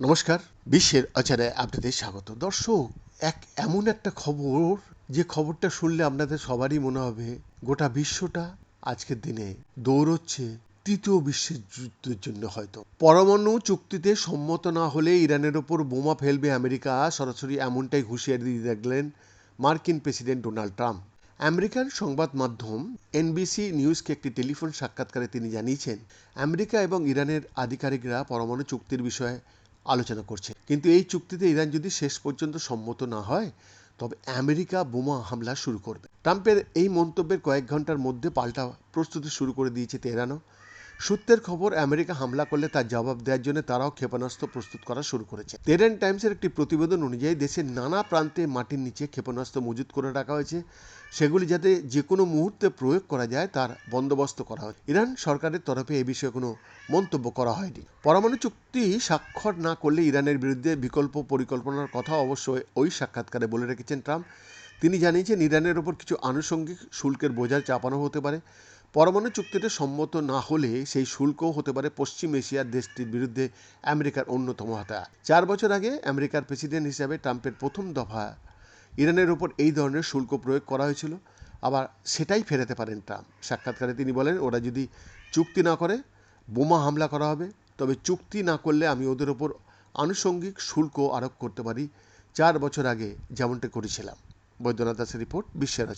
নমস্কার, বিশ্বের আচারে আপনাদের স্বাগত। দর্শক, এক এমন একটা খবর, যে খবরটা শুনলে আপনাদের সবারই মনে হবে, গোটা বিশ্বটা আজকের দিনে দৌড়চ্ছে তৃতীয় বিশ্বের যুদ্ধের জন্য হয়তো। পরমাণু চুক্তিতে সম্মত না হলে ইরানের ওপর বোমা ফেলবে আমেরিকা। সরাসরি এমনটাই হুঁশিয়ারি দিয়ে দেখলেন মার্কিন প্রেসিডেন্ট ডোনাল্ড ট্রাম্প। আমেরিকান সংবাদ মাধ্যম এনবিসি নিউজকে একটি টেলিফোন সাক্ষাৎকারে তিনি জানিয়েছেন, আমেরিকা এবং ইরানের আধিকারিকরা পরমাণু চুক্তির বিষয়ে আলোচনা করছে কিন্তু এই চুক্তিতে ইরান যদি শেষ পর্যন্ত সম্মত না হয়, তবে আমেরিকা বোমা হামলা শুরু করবে। ট্রাম্পের এই মন্তব্যের কয়েক ঘণ্টার মধ্যে পাল্টা প্রস্তুতি শুরু করে দিয়েছে তেহরানও। সূত্রের খবর, আমেরিকা হামলা করলে তার জবাব দেওয়ার জন্য তারাও ক্ষেপণাস্ত্র প্রস্তুত করা শুরু করেছে। তেহরান টাইমসের একটি প্রতিবেদন অনুযায়ী, দেশের নানা প্রান্তে মাটির নিচে ক্ষেপণাস্ত্র মজুত করে রাখা হয়েছে। সেগুলি যাতে যে কোনো মুহূর্তে প্রয়োগ করা যায়, তার বন্দোবস্ত করা হয় ইরান সরকারের তরফে এ বিষয়ে কোনো মন্তব্য করা হয়নি। পরমাণু চুক্তি স্বাক্ষর না করলে ইরানের বিরুদ্ধে বিকল্প পরিকল্পনার কথা অবশ্যই ওই সাক্ষাৎকারে বলে রেখেছেন ট্রাম্প। তিনি জানিয়েছেন, ইরানের ওপর কিছু আনুষঙ্গিক শুল্কের বোঝা চাপানো হতে পারে। পরমাণু চুক্তিতে সম্মত না হলে সেই শুল্কও হতে পারে পশ্চিম এশিয়ার দেশটির বিরুদ্ধে আমেরিকার অন্যতম হাতিয়ার চার বছর আগে আমেরিকার প্রেসিডেন্ট হিসাবে ট্রাম্পের প্রথম দফা ইরানের ওপর এই ধরনের শুল্ক প্রয়োগ করা হয়েছিল। আবার সেটাই ফেরাতে পারেন ট্রাম্প। সাক্ষাৎকারে তিনি বলেন, ওরা যদি চুক্তি না করে, বোমা হামলা করা হবে। তবে চুক্তি না করলে আমি ওদের ওপর আনুষঙ্গিক শুল্ক আরোপ করতে পারি চার বছর আগে যেমনটা করেছিলাম। বৈদ্যনাথ দাসের রিপোর্ট বিশ্বের